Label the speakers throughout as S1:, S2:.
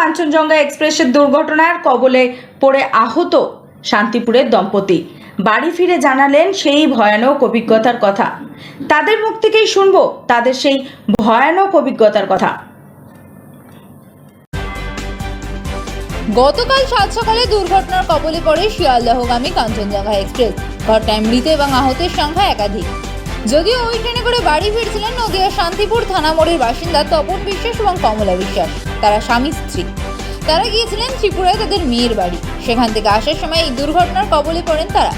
S1: কাঞ্চনজঙ্ঘা এক্সপ্রেসের দুর্ঘটনার কবলে পড়ে আহত শান্তিপুরের দম্পতি। বাড়ি ফিরে জানালেন সেই ভয়ানক অভিজ্ঞতার কথা। তাদের মুখ থেকেই শুনব তাদের সেই ভয়ানক অভিজ্ঞতার কথা।
S2: গতকাল সাত সকালে দুর্ঘটনার কবলে পড়ে শিয়ালদহগামী কাঞ্চনজঙ্ঘা এক্সপ্রেস। ঘটনায় মৃত এবং আহতের সংখ্যা একাধিক। যদিও ওই ট্রেনে করে বাড়ি ফিরছিলেন নদিয়া শান্তিপুর থানা মোড়ের বাসিন্দা তপন বিশ্বাস এবং কমলা বিশ্বাস। তারা স্বামী স্ত্রী। তারা গিয়েছিলেন ত্রিপুরায় তাদের মেয়ের বাড়ি। সেখান থেকে আসার সময় এই দুর্ঘটনার কবলে পড়েন তারা।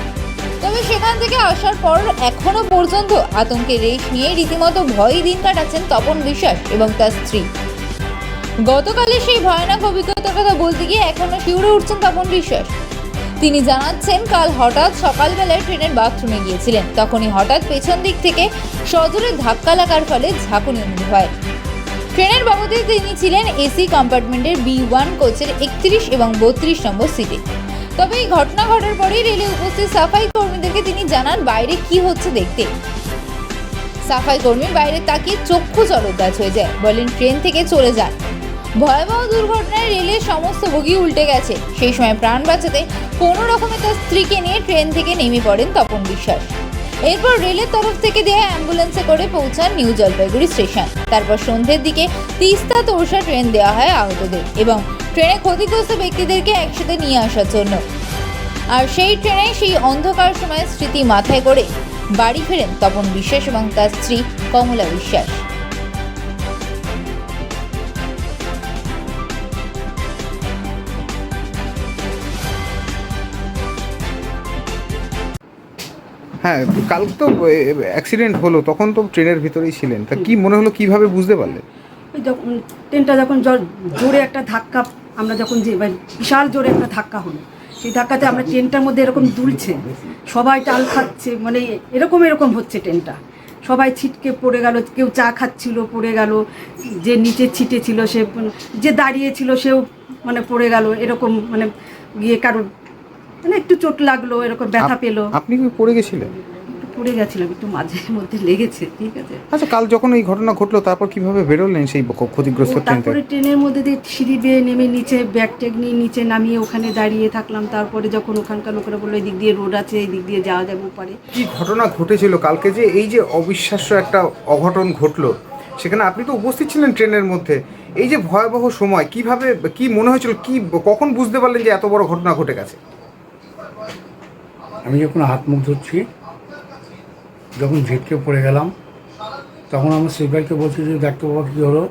S2: তবে সেখান থেকে আসার পর এখনও পর্যন্ত আতঙ্কের রেশ নিয়ে রীতিমতো ভয়ই দিন কাটাচ্ছেন তপন বিশ্বাস এবং তার স্ত্রী। গতকালের সেই ভয়ানক অভিজ্ঞতার কথা বলতে গিয়ে এখনও শিউরে উঠছেন তপন বিশ্বাস। তিনি জানাচ্ছেন, কাল হঠাৎ সকালবেলায় ট্রেনের বাথরুমে গিয়েছিলেন। তখনই হঠাৎ পেছন দিক থেকে সজোরে ধাক্কা লাগার ফলে ঝাঁকুনি হয়। ট্রেনের বাবদে তিনি ছিলেন এসি কম্পার্টমেন্টের বি ওয়ান কোচের একত্রিশ এবং বত্রিশ নম্বর সিটে। তবে এই ঘটনা ঘটার পরেই রেলে উপস্থিত সাফাই কর্মীদেরকে তিনি জানান বাইরে কি হচ্ছে দেখতে। সাফাই কর্মী বাইরে তাকিয়ে চক্ষু চলকাজ হয়ে যায়। বলেন, ট্রেন থেকে চলে যান। ভয়াবহ দুর্ঘটনায় রেলের সমস্ত বগি উল্টে গেছে। সেই সময় প্রাণ বাঁচাতে কোনো রকমে তার স্ত্রীকে নিয়ে ট্রেন থেকে নেমে পড়েন তপন বিশ্বাস। এরপর রেলের তরফ থেকে দেয়া অ্যাম্বুলেন্সে করে পৌঁছান নিউ জলপাইগুড়ি স্টেশন। তারপর সন্ধ্যের দিকে তিস্তা তোরসা ট্রেন দেওয়া হয় আহতদের এবং ট্রেনে ক্ষতিগ্রস্ত ব্যক্তিদেরকে একসাথে নিয়ে আসার জন্য। আর সেই ট্রেনে সেই অন্ধকার সময় স্মৃতি মাথায় করে বাড়ি ফেরেন তপন বিশ্বাস এবং তার স্ত্রী কমলা বিশ্বাস।
S3: হ্যাঁ কাল তো অ্যাক্সিডেন্ট হলো, তখন তো ট্রেনের ভিতরেই ছিলেন। তা কি মনে হলো, কীভাবে বুঝতে পারলেন
S4: ট্রেনটা যখন জোরে একটা ধাক্কা, আমরা যখন যে মানে বিশাল জোরে একটা ধাক্কা হলো, সেই ধাক্কাতে আমরা ট্রেনটার মধ্যে এরকম দুলছে, সবাই টাল খাচ্ছে মানে এরকম এরকম হচ্ছে ট্রেনটা। সবাই ছিটকে পড়ে গেল, কেউ চা খাচ্ছিল, পড়ে গেল, যে নিচে ছিটে ছিল সে, যে দাঁড়িয়ে ছিল সেও মানে পড়ে গেল, এরকম মানে গিয়ে কারোর মানে একটু চোট লাগল এরকম ব্যথা পেল।
S3: আপনি কি পড়ে গেছিলেন?
S4: পড়ে গেছিলাম একটু মাঝে মধ্যে লেগেছে ঠিক আছে।
S3: আচ্ছা কাল যখন এই ঘটনা ঘটলো তারপর কীভাবে বেরোলেন সেই ক্ষতিগ্রস্ত ট্রেন
S4: তারপরে ট্রেনের মধ্যে দিয়ে সিঁড়ি বেয়ে নেমে নিচে ব্যাগ ট্যাগ নিয়ে নিচে নামিয়ে ওখানে দাঁড়িয়ে থাকলাম। তারপরে যখন ওখানকার লোকেরা বলল এই দিক দিয়ে রোড আছে এই দিক দিয়ে যাওয়া যাবে পারে
S3: কি ঘটনা ঘটেছিল কালকে যে এই যে অবিশ্বাস্য একটা অঘটন ঘটলো সেখানে আপনি তো উপস্থিত ছিলেন ট্রেনের মধ্যে। এই যে ভয়াবহ সময় কীভাবে কি মনে হয়েছিল কি কখন বুঝতে পারলেন যে এত বড় ঘটনা ঘটে গেছে?
S5: আমি যখন হাত মুখ ধুচ্ছি, যখন ঝেটকে পড়ে গেলাম, তখন আমার সুইপারকে বলছি যে দেখতে বাবা কী হলো?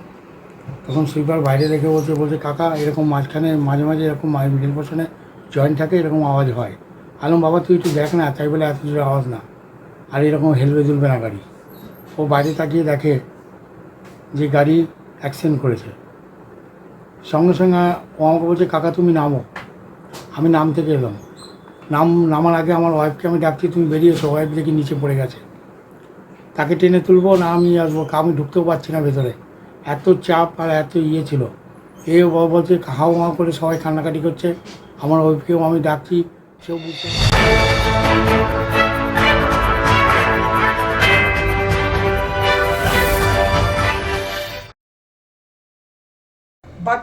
S5: তখন সুইপার বাইরে দেখে বলছে বলছে, কাকা, এরকম মাঝখানে, মাঝে মাঝে এরকম মিডিল পোর্শনে জয়েন্ট থাকে, এরকম আওয়াজ হয়। আলম, বাবা, তুই একটু দেখ না, তাই বলে এত জোরে আওয়াজ না। আর এরকম হেলবে দুলবে না গাড়ি। ও বাইরে তাকিয়ে দেখে যে গাড়ি অ্যাক্সিডেন্ট করেছে। সঙ্গে সঙ্গে ও আমাকে বলছে, কাকা, তুমি নামো। আমি নাম থেকে এলাম নাম, নামার আগে আমার ওয়াইফকে আমি ডাকছি, তুমি বেরিয়ে এসো। ওয়াইফ দেখি নিচে পড়ে গেছে। তাকে টেনে তুলবো, না আমি আসব আমি ঢুকতেও পারছি না ভেতরে। এত চাপ আর এত ইয়ে ছিল। এ বাবা বলছে, হাও হাও করে সবাই কান্নাকাটি করছে। আমার ওয়াইফকেও আমি ডাকছি। সেও বুঝতে